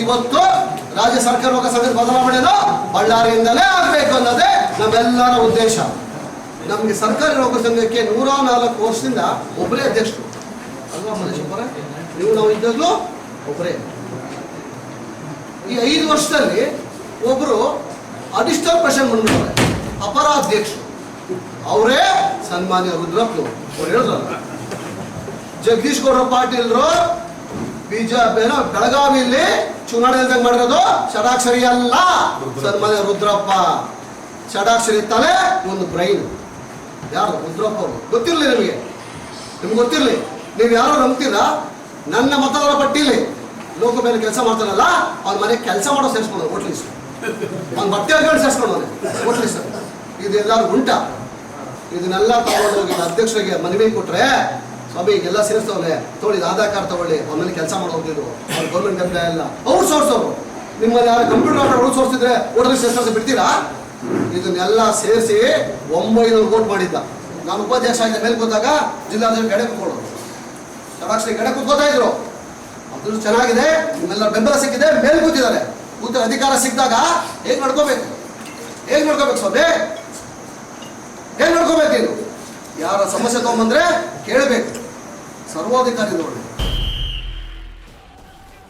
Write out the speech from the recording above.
ಇವತ್ತು ರಾಜ್ಯ ಸರ್ಕಾರ ಲೋಕ ಸಂಘದ ಬದಲಾವಣೆನೂ ಬಳ್ಳಾರಿಯಿಂದಲೇ ಆಗಬೇಕು ಅನ್ನೋದೇ ನಮ್ಮೆಲ್ಲರ ಉದ್ದೇಶ. ನಮಗೆ ಸರ್ಕಾರಿ ನೌಕರ ಸಂಘಕ್ಕೆ ನೂರ ನಾಲ್ಕು ವರ್ಷದಿಂದ ಒಬ್ಬರೇ ಅಧ್ಯಕ್ಷರು. ಅಲ್ವಾ ಒಬ್ಬರೇ ನೀವು ನಾವು ಇದ್ದಾಗಲೂ ಒಬ್ಬರೇ ಈ ಐದು ವರ್ಷದಲ್ಲಿ ಒಬ್ಬರು ಅಡಿಷನಲ್ ಪ್ರೆಷರ್ ಬಂದ್ಬಿಡ್ತಾರೆ ಅಪರ ಅಧ್ಯಕ್ಷರು ಅವರೇ ಸನ್ಮಾನ್ಯ ರುದ್ರಪ್ಪ ಅವ್ರು. ಹೇಳಿದ್ರಲ್ಲ ಜಗದೀಶ್ ಗೌಡ ಪಾಟೀಲ್ರು ಬಿಜೆಪಿ ಬೆಳಗಾವಿಯಲ್ಲಿ ಚುನಾವಣೆ ಇಲ್ದಂಗ್ ಮಾಡಿರೋದು ಷಡಾಕ್ಷರಿ ಅಲ್ಲ. ಸನ್ಮಾನ್ಯ ರುದ್ರಪ್ಪ. ಷಡಾಕ್ಷರಿ ತಲೆ ಒಂದು ಬ್ರೈನ್ ಯಾರು? ರುದ್ರಪ್ಪ ಅವರು. ಗೊತ್ತಿರಲಿ ನಿಮಗೆ. ನಿಮ್ಗೆ ಗೊತ್ತಿರಲಿ. ನೀವು ಯಾರೋ ನಂಬ್ತೀರಾ? ನನ್ನ ಮತದಾರ ಪಟ್ಟಿಲಿ. ಲೋಕ ಮೇಲೆ ಕೆಲಸ ಮಾಡ್ತಾರಲ್ಲ ಅವ್ರ ಮನೆ ಕೆಲಸ ಮಾಡೋ ಸೇರಿಸ್ಕೊಂಡು ಓಟ್ ಲಿಸ್ಟ್ ಅವ್ನ ಬಟ್ಟೆ ಹಾಕೊಂಡು ಸೇರಿಸ್ಕೊಂಡು ಓಟ್ ಲಿಸ್ಟ್ ಇದು ಉಂಟ ಉಂಟಾ? ಇದನ್ನೆಲ್ಲ ತಗೊಂಡೋಗಿ ಅಧ್ಯಕ್ಷರಿಗೆ ಮನವಿ ಕೊಟ್ರೆ ಸ್ವಾಮಿ ಎಲ್ಲ ಸೇರಿಸ್ತವ್ರೆ ತೋಳಿ ಆಧಾರ್ ಕಾರ್ಡ್ ತಗೊಳ್ಳಿ. ಆಮೇಲೆ ಕೆಲಸ ಮಾಡೋದಿದ್ರು ಅವ್ರು ಗೌರ್ಮೆಂಟ್ ಎಂಪ್ಲಾಯ್ ಎಲ್ಲ ಅವ್ರು ಸೋರ್ಸೋರು ನಿಮ್ಮಲ್ಲಿ ಯಾರು ಕಂಪ್ಯೂಟರ್ ಆರ್ಡರ್ ಅವ್ರು ಸೋರ್ಸಿದ್ರೆ ಓಟರ್ ಸೇರಿಸ ಬಿಡ್ತೀರಾ? ಇದನ್ನೆಲ್ಲ ಸೇರಿಸಿ ಒಂಬೈನೂರು ಕೋಟ್ ಮಾಡಿದ್ದ. ನಾನು ಉಪಾಧ್ಯಕ್ಷ ಆಗಿದ್ದ ಮೇಲೆ ಕೂತಾಗ ಜಿಲ್ಲಾಧಿಕಾರಿ ಕಡೆ ಕೂತ್ಕೊಳ್ಳೋದು ಷಡಾಕ್ಷರಿ ಕಡೆ ಕೂತ್ಕೋತಾ ಇದ್ರು. ಅದು ಚೆನ್ನಾಗಿದೆ. ನಿಮ್ಮೆಲ್ಲ ಬೆಂಬಲ ಸಿಕ್ಕಿದೆ. ಮೇಲೆ ಕೂತಿದ್ದಾರೆ. ಕೂತ ಅಧಿಕಾರ ಸಿಕ್ಕಿದಾಗ ಹೇಗೆ ನಡ್ಕೋಬೇಕು? ಹೇಗೆ ನಡ್ಕೋಬೇಕು ಸ್ವಾಮಿ? ಹೇಗೆ ನಡ್ಕೋಬೇಕು ಇದು? ಯಾರ ಸಮಸ್ಯೆ ತಗೊಂಬಂದ್ರೆ ಕೇಳಬೇಕು. ಸರ್ವಾಧಿಕಾರಿಗಳು